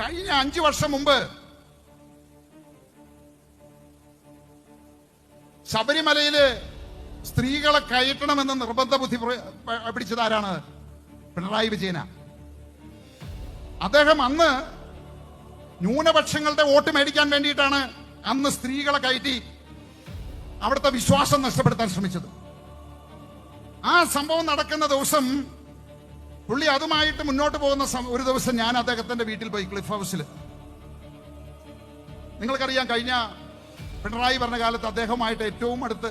കഴിഞ്ഞ അഞ്ചു വർഷം മുമ്പ് ശബരിമലയിൽ സ്ത്രീകളെ കയറ്റണമെന്ന് നിർബന്ധ ബുദ്ധി പിടിച്ചത് ആരാണ് പിണറായി വിജയന. അദ്ദേഹം അന്ന് ന്യൂനപക്ഷങ്ങളുടെ വോട്ട് മേടിക്കാൻ വേണ്ടിയിട്ടാണ് അന്ന് സ്ത്രീകളെ കയറ്റി അവിടുത്തെ വിശ്വാസം നഷ്ടപ്പെടുത്താൻ ശ്രമിച്ചത്. ആ സംഭവം നടക്കുന്ന ദിവസം പുള്ളി അതുമായിട്ട് മുന്നോട്ട് പോകുന്ന ഒരു ദിവസം ഞാൻ അദ്ദേഹത്തിന്റെ വീട്ടിൽ പോയി ക്ലിഫ് ഹൗസിൽ. നിങ്ങൾക്കറിയാം കഴിഞ്ഞ പിണറായി പറഞ്ഞ കാലത്ത് അദ്ദേഹവുമായിട്ട് ഏറ്റവും അടുത്ത്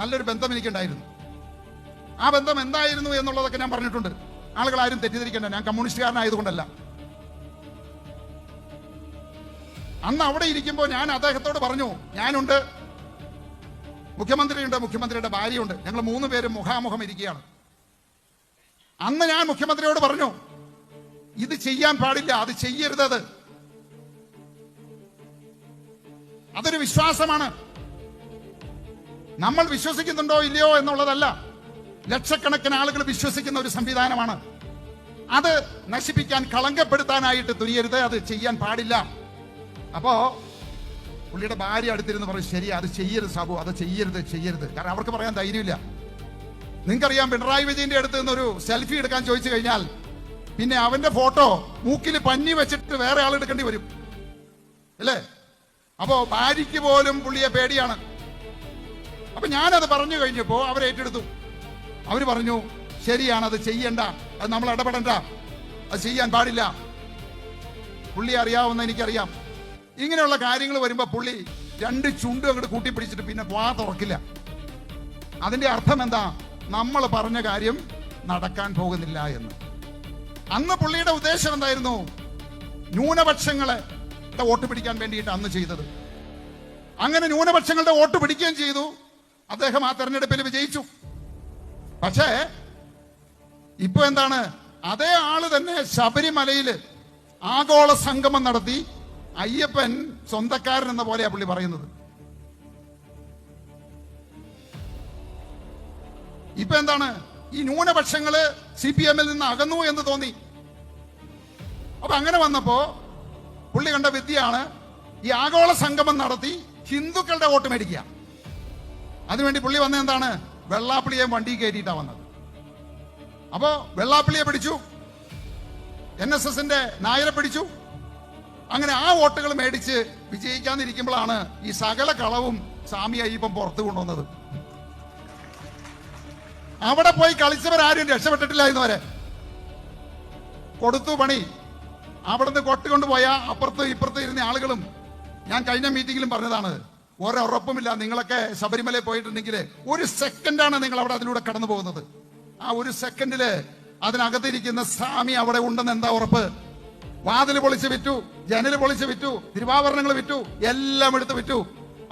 നല്ലൊരു ബന്ധം എനിക്കുണ്ടായിരുന്നു. ആ ബന്ധം എന്തായിരുന്നു എന്നുള്ളതൊക്കെ ഞാൻ പറഞ്ഞിട്ടുണ്ട്. ആളുകൾ ആരും തെറ്റിദ്ധരിക്കേണ്ട ഞാൻ കമ്മ്യൂണിസ്റ്റുകാരനായതുകൊണ്ടല്ല. അന്ന് അവിടെ ഇരിക്കുമ്പോൾ ഞാൻ അദ്ദേഹത്തോട് പറഞ്ഞു ഞാനുണ്ട്. മുഖ്യമന്ത്രിയുണ്ട് മുഖ്യമന്ത്രിയുടെ ഭാര്യയുണ്ട്. ഞങ്ങൾ മൂന്ന് പേരും മുഖാമുഖം ഇരിക്കുകയാണ്. അന്ന് ഞാൻ മുഖ്യമന്ത്രിയോട് പറഞ്ഞു ഇത് ചെയ്യാൻ പാടില്ല അത് ചെയ്യരുത് അത്. അതൊരു വിശ്വാസമാണ്. നമ്മൾ വിശ്വസിക്കുന്നുണ്ടോ ഇല്ലയോ എന്നുള്ളതല്ല ലക്ഷക്കണക്കിന് ആളുകൾ വിശ്വസിക്കുന്ന ഒരു സംവിധാനമാണ്. അത് നശിപ്പിക്കാൻ കളങ്കപ്പെടുത്താനായിട്ട് തുനിയരുത് അത് ചെയ്യാൻ പാടില്ല. അപ്പോ പുള്ളിയുടെ ഭാര്യ അടുത്തിരുന്ന് പറയും ശരി അത് ചെയ്യരുത് സാബു അത് ചെയ്യരുത് ചെയ്യരുത്. കാരണം അവർക്ക് പറയാൻ ധൈര്യമില്ല. നിങ്ങൾക്കറിയാം പിണറായി വിജയന്റെ അടുത്ത് നിന്ന് ഒരു സെൽഫി എടുക്കാൻ ചോദിച്ചു കഴിഞ്ഞാൽ പിന്നെ അവന്റെ ഫോട്ടോ മൂക്കിൽ പഞ്ഞി വെച്ചിട്ട് വേറെ ആൾ എടുക്കേണ്ടി വരും. അല്ലേ? അപ്പോ ഭാര്യയ്ക്ക് പോലും പുള്ളിയെ പേടിയാണ്. അപ്പൊ ഞാനത് പറഞ്ഞു കഴിഞ്ഞപ്പോ അവർ ഏറ്റെടുത്തു. അവർ പറഞ്ഞു ശരിയാണ് അത് ചെയ്യണ്ട. അത് നമ്മൾ ഇടപെടണ്ട. അത് ചെയ്യാൻ പാടില്ല. പുള്ളി അറിയാവുന്ന എനിക്കറിയാം. ഇങ്ങനെയുള്ള കാര്യങ്ങൾ വരുമ്പോ പുള്ളി രണ്ട് ചുണ്ടും അങ്ങോട്ട് കൂട്ടിപ്പിടിച്ചിട്ട് പിന്നെ വാ തുറക്കില്ല. അതിന്റെ അർത്ഥം എന്താ? നമ്മൾ പറഞ്ഞ കാര്യം നടക്കാൻ പോകുന്നില്ല എന്ന്. അന്ന് പുള്ളിയുടെ ഉദ്ദേശം എന്തായിരുന്നു? ന്യൂനപക്ഷങ്ങളെ വോട്ട് പിടിക്കാൻ വേണ്ടിയിട്ട് അന്ന് ചെയ്തത്. അങ്ങനെ ന്യൂനപക്ഷങ്ങളുടെ വോട്ട് പിടിക്കുകയും ചെയ്തു. അദ്ദേഹം ആ തെരഞ്ഞെടുപ്പിൽ വിജയിച്ചു. പക്ഷേ ഇപ്പൊ എന്താണ്? അതേ ആൾ തന്നെ ശബരിമലയിൽ ആഗോള സംഗമം നടത്തി അയ്യപ്പൻ സ്വന്തക്കാരൻ എന്ന പോലെയാ പുള്ളി പറയുന്നത്. ഇപ്പൊ എന്താണ്? ഈ ന്യൂനപക്ഷങ്ങൾ സി പി എമ്മിൽ നിന്ന് അകന്നു എന്ന് തോന്നി. അപ്പൊ അങ്ങനെ വന്നപ്പോ പുള്ളി കണ്ട വിദ്യയാണ് ഈ ആഗോള സംഗമം നടത്തി ഹിന്ദുക്കളുടെ വോട്ട് മേടിക്കുക. അതിനുവേണ്ടി പുള്ളി വന്ന എന്താണ്? വെള്ളാപ്പിളിയെ വണ്ടി കയറ്റിയിട്ടാണ് വന്നത്. അപ്പോ വെള്ളാപ്പിളിയെ പിടിച്ചു. എൻ എസ് എസിന്റെ നായരെ പിടിച്ചു. അങ്ങനെ ആ വോട്ടുകൾ മേടിച്ച് വിജയിക്കാതിരിക്കുമ്പോഴാണ് ഈ സകല കളവും സ്വാമി ഇപ്പം പുറത്തു കൊണ്ടുവന്നത്. അവിടെ പോയി കളിച്ചവരാരും രക്ഷപ്പെട്ടിട്ടില്ല ഇന്നുവരെ കൊടുത്തു പണി. അവിടുന്ന് കൊട്ടുകൊണ്ട് പോയ അപ്പുറത്ത് ഇപ്പുറത്ത് ഇരുന്ന ആളുകളും ഞാൻ കഴിഞ്ഞ മീറ്റിംഗിലും പറഞ്ഞതാണ് ഒരൊറപ്പുമില്ല നിങ്ങളൊക്കെ ശബരിമലയിൽ പോയിട്ടുണ്ടെങ്കിൽ ഒരു സെക്കൻഡാണ് നിങ്ങൾ അവിടെ അതിലൂടെ കടന്നു പോകുന്നത്. ആ ഒരു സെക്കൻഡിൽ അതിനകത്തിരിക്കുന്ന സ്വാമി അവിടെ ഉണ്ടെന്ന് എന്താ ഉറപ്പ്? വാതിൽ പൊളിച്ച് വിറ്റു ജനൽ പൊളിച്ച് വിറ്റു തിരുവാഭരണങ്ങൾ വിറ്റു എല്ലാം എടുത്ത് വിറ്റു.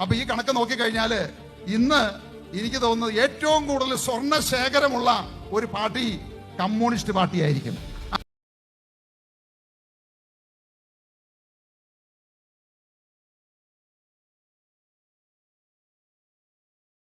അപ്പൊ ഈ കണക്ക് നോക്കിക്കഴിഞ്ഞാൽ ഇന്ന് എനിക്ക് തോന്നുന്നത് ഏറ്റവും കൂടുതൽ സ്വർണ ശേഖരമുള്ള ഒരു പാർട്ടി കമ്മ്യൂണിസ്റ്റ് പാർട്ടി ആയിരിക്കും